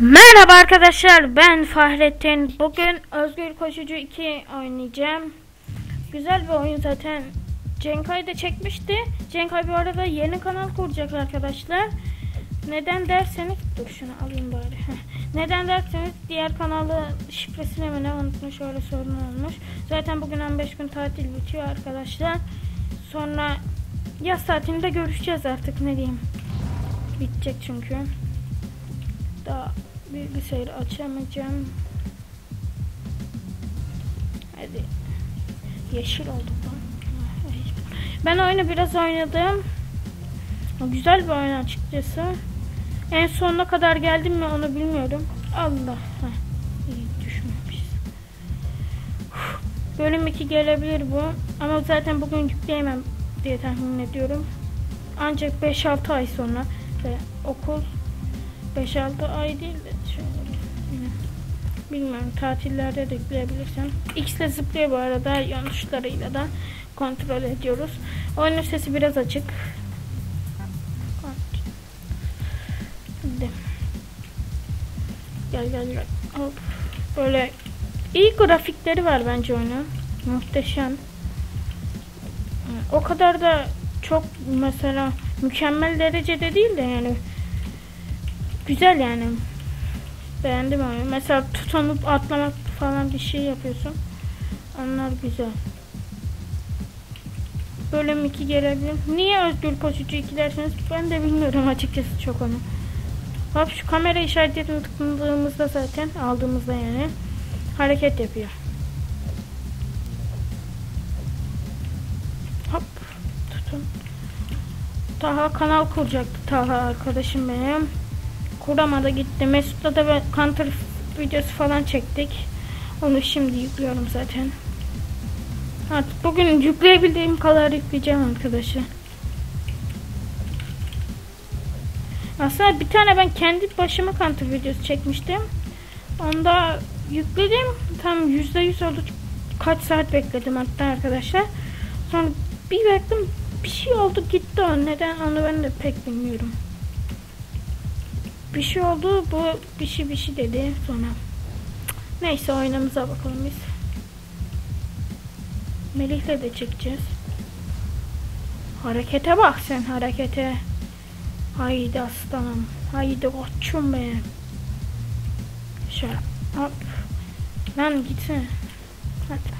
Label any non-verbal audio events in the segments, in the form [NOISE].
Merhaba arkadaşlar ben Fahrettin. Bugün Özgür Koşucu 2 oynayacağım. Güzel bir oyun zaten. Cenkay da çekmişti. Cenkay bu arada yeni kanal kuracak arkadaşlar. Neden derseniz dur şunu alayım bari. [LAUGHS] Neden derseniz diğer kanalı şifresini mi ne unutmuş öyle sorun olmuş. Zaten bugün 15 gün tatil bitiyor arkadaşlar. Sonra yaz tatilinde görüşeceğiz artık ne diyeyim. Bitecek çünkü. Daha bilgisayarı açamayacağım. Hadi. Yeşil oldu bu. Ben oyunu biraz oynadım. Güzel bir oyun açıkçası. En sonuna kadar geldim mi onu bilmiyorum. Allah. Heh. Uf. Bölüm 2 gelebilir bu. Ama zaten bugün yükleyemem diye tahmin ediyorum. Ancak 5-6 ay sonra ve okul 5-6 ay değil de şöyle bilmiyorum tatillerde de yükleyebilirsem. X ile zıplıyor bu arada yanlışlarıyla da kontrol ediyoruz. Oyunun sesi biraz açık. Hadi. Gel gel gel. Hop. Böyle iyi grafikleri var bence oyunun. Muhteşem. O kadar da çok mesela mükemmel derecede değil de yani güzel yani. Beğendim oyunu. Mesela tutunup atlamak falan bir şey yapıyorsun. Onlar güzel. Bölüm 2 gelebilir. Niye Özgür Koşucu 2 derseniz ben de bilmiyorum açıkçası çok onu. Hop şu kamera işaretini tıkladığımızda zaten aldığımızda yani hareket yapıyor. Hop tutun. Taha kanal kuracaktı Taha arkadaşım benim. Kuramadı gitti. Mesut'la da counter videosu falan çektik. Onu şimdi yüklüyorum zaten. Artık bugün yükleyebildiğim kadar yükleyeceğim arkadaşlar. Aslında bir tane ben kendi başıma counter videosu çekmiştim. Onda yükledim. Tam yüzde yüz oldu. Kaç saat bekledim hatta arkadaşlar. Sonra bir baktım bir şey oldu gitti o. Neden onu ben de pek bilmiyorum. Bir şey oldu. Bu bir şey bir şey dedi sonra. Neyse oyunumuza bakalım biz. Melih'le de çekeceğiz. Harekete bak sen harekete. Haydi aslanım. Haydi koçum benim. Şöyle hop. Lan gitsene. Hadi.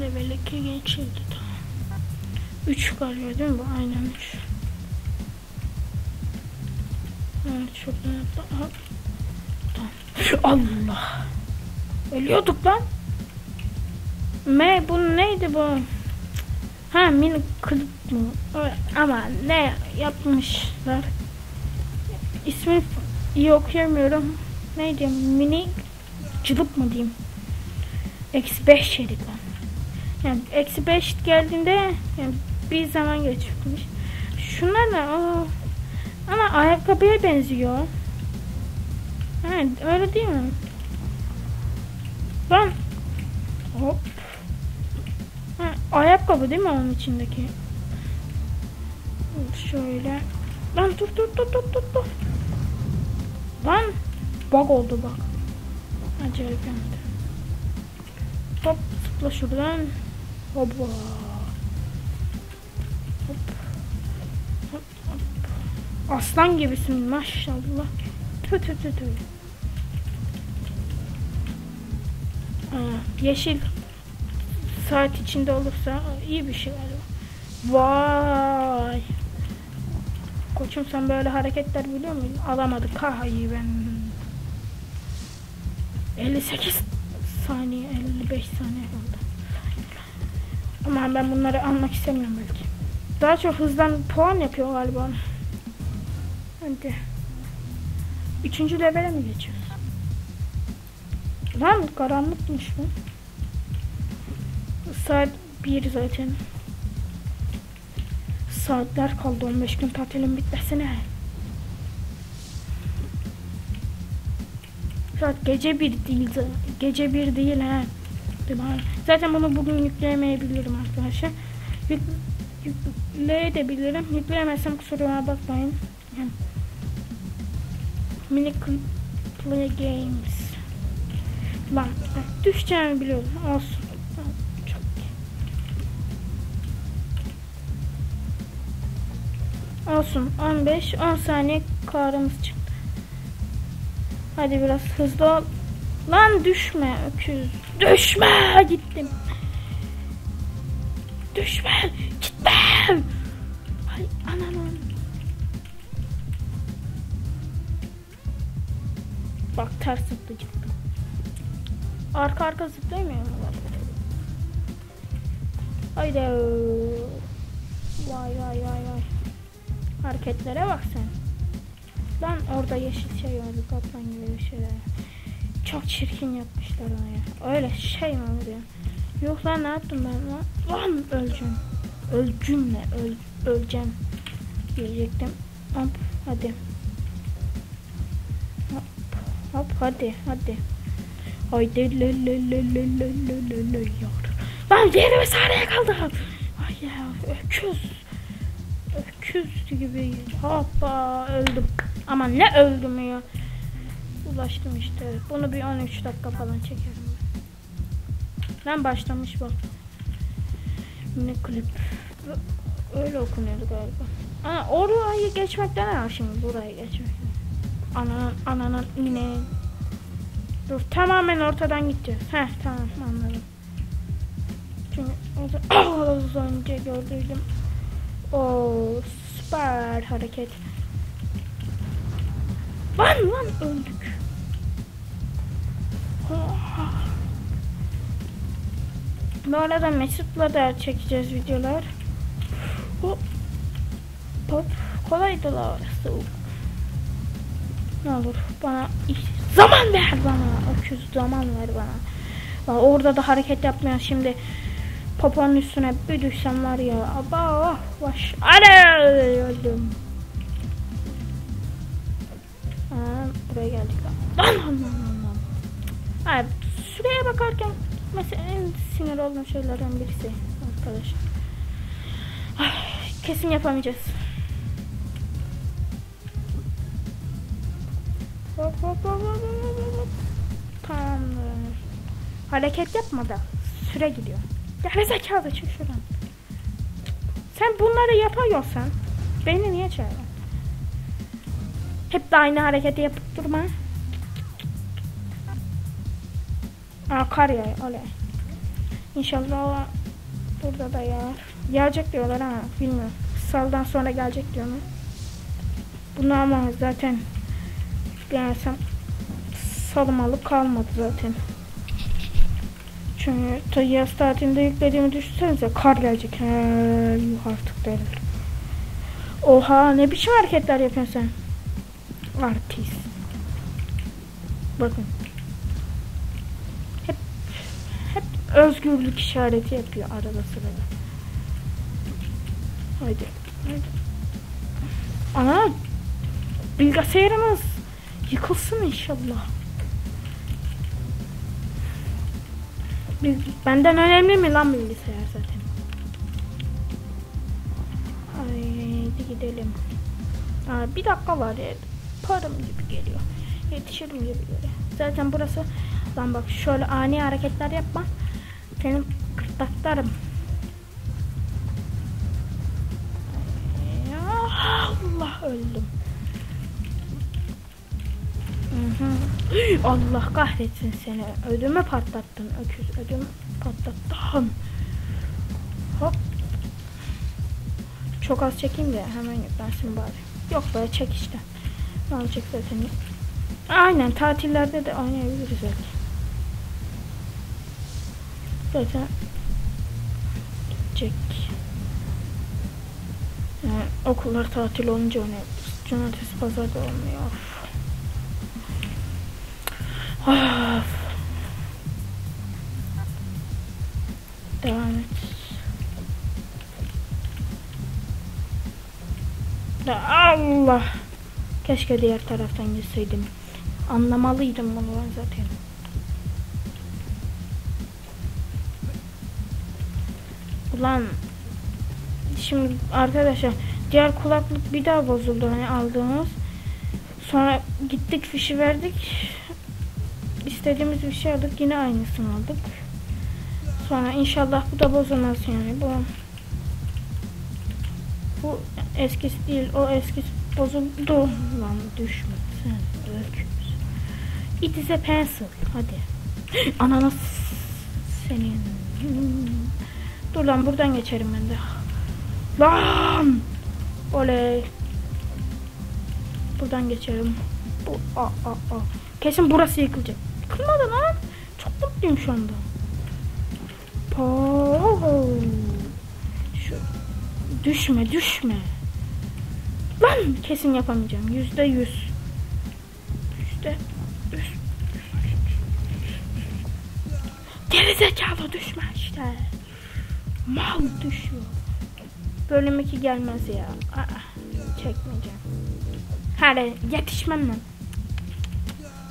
Level 2 geçildi tamam. 3 galiba değil mi bu? Aynen 3. Allah. Ölüyorduk lan. M bu neydi bu? Ha mini kılıp mı? Ama ne yapmışlar? İsmi iyi okuyamıyorum. Ne diyeyim? Mini cılıp mı diyeyim? Eksi 5 yedik. Yani eksi 5 geldiğinde yani bir zaman geçmiş. Şunlar ne? Aa, ama ayakkabıya benziyor. Evet öyle değil mi? Ben hop Ha, ayakkabı değil mi onun içindeki? Şöyle. Lan dur dur dur dur dur dur. Lan bug oldu bak. Acayip yandı. Hop zıpla şuradan. Hoppa. Aslan gibisin maşallah. Tü tü tü tü. Aa, yeşil saat içinde olursa iyi bir şey galiba. Vay. Koçum sen böyle hareketler biliyor musun? Alamadık. Ha iyi ben. 58 saniye 55 saniye oldu. Ama ben bunları almak istemiyorum belki. Daha çok hızdan puan yapıyor galiba. Hadi. Üçüncü levele mi geçiyoruz? Lan karanlıkmış bu. Saat 1 zaten. Saatler kaldı 15 gün tatilin bitmesine. Saat gece 1 değil. Gece 1 değil ha. Zaten bunu bugün yükleyemeyebilirim arkadaşlar. Yük, yükleyebilirim. Yükleyemezsem kusuruma bakmayın. Yani Mini Play Games. Lan düşeceğimi biliyordum. Olsun. Çok. Olsun. 15 10 saniye karımız çıktı. Hadi biraz hızlı ol. Lan düşme öküz. Düşme gittim. Düşme gitme. Ay ananın. Bak ters zıplı çıktım. Arka arka zıplayamıyor mu? Haydi. Vay vay vay vay. Hareketlere bak sen. Lan orada yeşil şey vardı kaplan gibi bir şeyler. Çok çirkin yapmışlar onu ya. Öyle şey mi olur ya? Yok lan ne yaptım ben lan? Lan öleceğim. Ölcüm ne? Öl, öleceğim. Diyecektim. Hop hadi. Hop hadi hadi. Haydi le le le le le le le le yar. Lan 20 saniye kaldı. Ay ya öküz. Öküz gibi. Hoppa öldüm. Ama ne öldüm ya. Ulaştım işte. Bunu bir 13 dakika falan çekerim. Ben Lan başlamış bak. Ne klip. Öyle okunuyordu galiba. Aa, orayı geçmekten ne şimdi burayı geçmek. Ananın ananın yine. Dur tamamen ortadan gideceğiz. Heh tamam anladım. Çünkü az [COUGHS] önce gördüydüm. O süper hareket. Lan lan öldük. Bu arada Mesut'la da çekeceğiz videolar. Hop. Hop. Kolaydı la orası. Ne olur bana zaman ver bana. Öküz zaman ver bana. Bak orada da hareket yapmayan şimdi poponun üstüne bir düşsem var ya. Aba baş. Hadi öldüm. Buraya geldik lan. Lan lan lan. Hayır, süreye bakarken mesela en sinir olduğum şeylerden birisi arkadaşlar. Ay, kesin yapamayacağız. Hop hop hop hop hop hop. Tamamdır. Hareket yapma da süre gidiyor. Gel zekalı çık şuradan. Sen bunları yapıyorsan beni niye çağırıyorsun? Hep de aynı hareketi yapıp durma. Aa kar yağıyor oley. İnşallah burada da yağar. Yağacak diyorlar ama bilmiyorum. Saldan sonra gelecek diyorlar. Bunu ama zaten gelsem salım alıp kalmadı zaten. Çünkü ta yaz tatilinde yüklediğimi düşünsenize kar gelecek. He, yuh artık derim. Oha ne biçim hareketler yapıyorsun sen? Artist. Bakın. Hep hep özgürlük işareti yapıyor arada sırada. Haydi. Haydi. Ana bilgisayarımız yıkılsın inşallah. Benden önemli mi lan bilgisayar zaten? Haydi gidelim. Aa, bir dakika var ya. Param gibi geliyor. Yetişirim gibi geliyor. Zaten burası lan bak şöyle ani hareketler yapma. Senin kırtaklarım. Ya Allah öldüm. Allah kahretsin seni. Ödümü patlattın öküz. Ödümü patlattın. Hop. Çok az çekeyim de hemen yüklensin bari. Yok böyle çek işte. Ne olacak zaten. Aynen tatillerde de oynayabiliriz belki. Zaten çek. Yani okullar tatil olunca oynayabiliriz. Cumartesi pazar da olmuyor. Of. Devam et. Allah. Keşke diğer taraftan gitseydim. Anlamalıydım bunu ben zaten. Ulan şimdi arkadaşlar diğer kulaklık bir daha bozuldu hani aldığımız. Sonra gittik fişi verdik. İstediğimiz bir şey aldık. Yine aynısını aldık. Sonra inşallah bu da bozulmaz yani. Bu bu eskisi değil. O eskisi bozuldu. Lan düşme sen öküz. It is a pencil. Hadi. [GASPS] Ananas senin. Dur lan buradan geçerim ben de. Lan! Oley. Buradan geçerim. Bu, a, a, a. Kesin burası yıkılacak. Yıkılmadı lan. Çok mutluyum şu anda. Po. Şu. Düşme düşme. Lan kesin yapamayacağım. Yüzde yüz. Yüzde yüz. Geri zekalı düşme işte. Mal düşüyor. Bölüm 2 gelmez ya. Aa, çekmeyeceğim. Hadi yetişmem ben.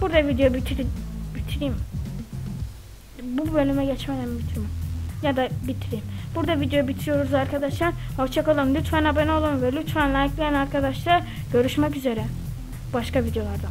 Burada video bitir bitireyim. Bu bölüme geçmeden bitireyim. Ya da bitireyim. Burada video bitiriyoruz arkadaşlar. Hoşçakalın. Lütfen abone olun ve lütfen likelayın arkadaşlar. Görüşmek üzere. Başka videolarda.